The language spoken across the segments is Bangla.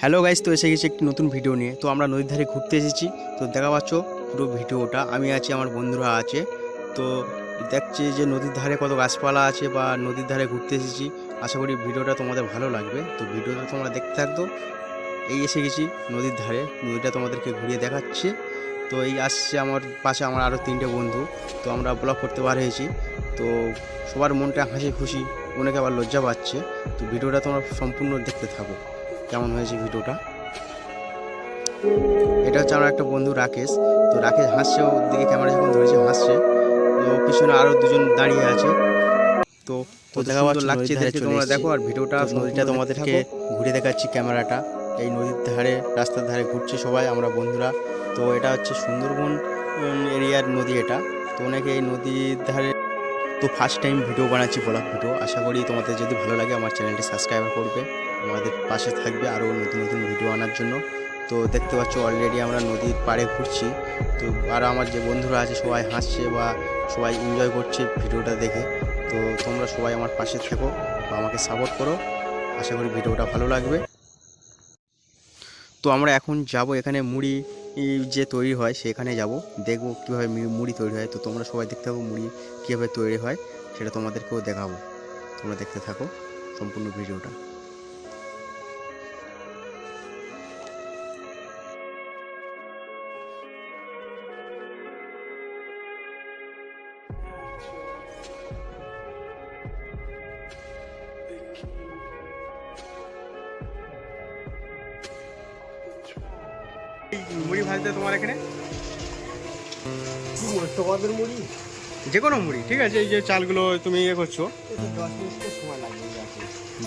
হ্যালো গাইস তো এসে গেছি একটি নতুন ভিডিও নিয়ে। তো আমরা নদীর ধারে ঘুরতে এসেছি। তো দেখা পাচ্ছ পুরো ভিডিওটা আমি আছি, আমার বন্ধুরা আছে। তো দেখছি যে নদীর ধারে কত গাছপালা আছে বা নদীর ধারে ঘুরতে এসেছি। আশা করি ভিডিওটা তোমাদের ভালো লাগবে। তো ভিডিওটা তোমরা দেখতে থাকতো এই এসে গেছি নদীর ধারে। নদীটা তোমাদেরকে ঘুরিয়ে দেখাচ্ছে। তো এই আসছে আমার পাশে আমার আরও তিনটে বন্ধু। তো আমরা ব্লগ করতে বার হয়েছি। তো সবার মনটা হাসি খুশি। অনেকে আবার লজ্জা পাচ্ছে। তো ভিডিওটা তোমরা সম্পূর্ণ দেখতে থাকো। কেমন হয়েছে ভিডিওটা? এটা হচ্ছে আমার একটা বন্ধু রাকেশ। তো রাকেশ হাসছে ওর দিকে ক্যামেরা যখন ধরেছে হাসছে। তো পিছনে আরও দুজন দাঁড়িয়ে আছে। তো তো দেখা লাগছে তোমরা দেখো আর ভিডিওটা নদীটা তোমাদেরকে ঘুরে দেখাচ্ছি ক্যামেরাটা। এই নদীর ধারে রাস্তার ধারে ঘুরছি সবাই আমরা বন্ধুরা। তো এটা হচ্ছে সুন্দরবন এরিয়ার নদী এটা। তো অনেকে এই নদীর ধারে তো ফার্স্ট টাইম ভিডিও বানাচ্ছি ব্লগ ভিডিও। আশা করি তোমাদের যদি ভালো লাগে আমার চ্যানেলটি সাবস্ক্রাইব করবে। আমাদের পাশে থাকবে আরও নতুন নতুন ভিডিও আনার জন্য। তো দেখতে পাচ্ছ অলরেডি আমরা নদীর পাড়ে ঘুরছি। তো আর আমার যে বন্ধুরা আছে, সবাই হাসছে বা সবাই এনজয় করছে ভিডিওটা দেখে। তো তোমরা সবাই আমার পাশে থেকো বা আমাকে সাপোর্ট করো। আশা করি ভিডিওটা ভালো লাগবে। তো আমরা এখন যাব এখানে মুড়ি যে তৈরি হয় সেখানে যাব। দেখব কীভাবে মুড়ি তৈরি হয়। তো তোমরা সবাই দেখতে পাবো মুড়ি কীভাবে তৈরি হয়, সেটা তোমাদেরকেও দেখাবো। তোমরা দেখতে থাকো সম্পূর্ণ ভিডিওটা। মুড়ি ভাজতে তোমার এখানে? তোমাদের মুড়ি। যে কোনো মুড়ি ঠিক আছে? এই যে চালগুলো তুমি ইয়ে করছ।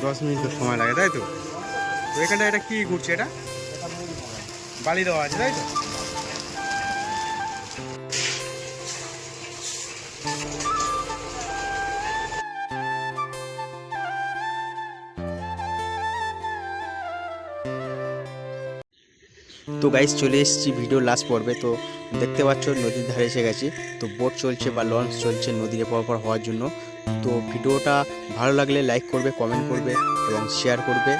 দশ মিনিট তো সময় লাগে তাই তো? তো এখানটা এটা কি ঘুরছে এটা? বালি দেওয়া আছে তাই তো? তো গাইজ চলে এসেছি ভিডিও লাস্ট পর্বে। তো দেখতে পাচ্ছ, নদীর ধারে এসে গেছি। তো বোট চলছে বা লঞ্চ চলছে নদীর এপার হওয়ার জন্য। তো ভিডিওটা ভালো লাগলে লাইক করবে কমেন্ট করবে এবং শেয়ার করবে।